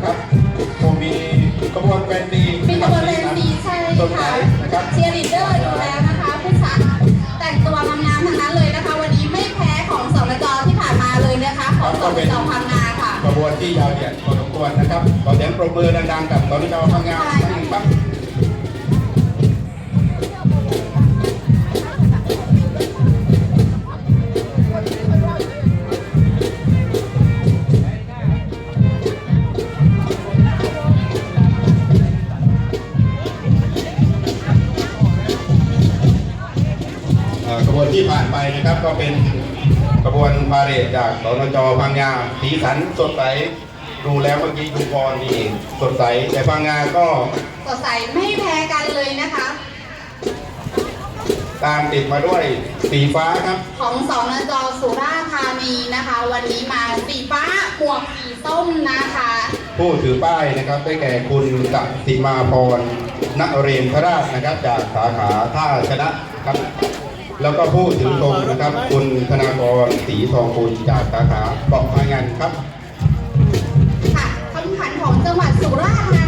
นะครับผมมีขบวนแฟนดีมีขบวนแฟนซีใช่สดใสค่ะนะครับเชียร์ลีดเดอร์อยู่แล้วนะคะผู้ชายแต่งตัวงามๆทั้งนั้นเลยนะคะ วันนี้ไม่แพ้ของสนจที่ผ่านมาเลยนะคะของสนจพังงาค่ะขบวนที่ยาวเหยียดพอสมควรนะครับขอเสียงปรบมือดังๆกับตอนนี้เราทำงานท่านหนึ่งครับ เอ่อกระบวนที่ผ่านไปนะครับก็เป็นกระบวนพาเหรดจากสนจพังงาสีสันสดใสดูแล้วเมื่อกี้ดูพรนี่สดใสแต่พังงาก็สดใสไม่แพ้กันเลยนะคะ ตามติดมาด้วยสีฟ้าครับ ของสนจสุราษฎร์ธานีนะคะ วันนี้มาสีฟ้าหมวกสีส้มนะคะ ผู้ถือป้ายนะครับได้แก่คุณกัติมาพรณเรนทราชนะครับ จากสาขาท่าชนะครับ แล้วก็ผู้ถือธงนะครับ คุณธนากรศรีทองคุณจากสาขาปอกพางันครับ ค่ะคำขันของจังหวัดสุราษฎร์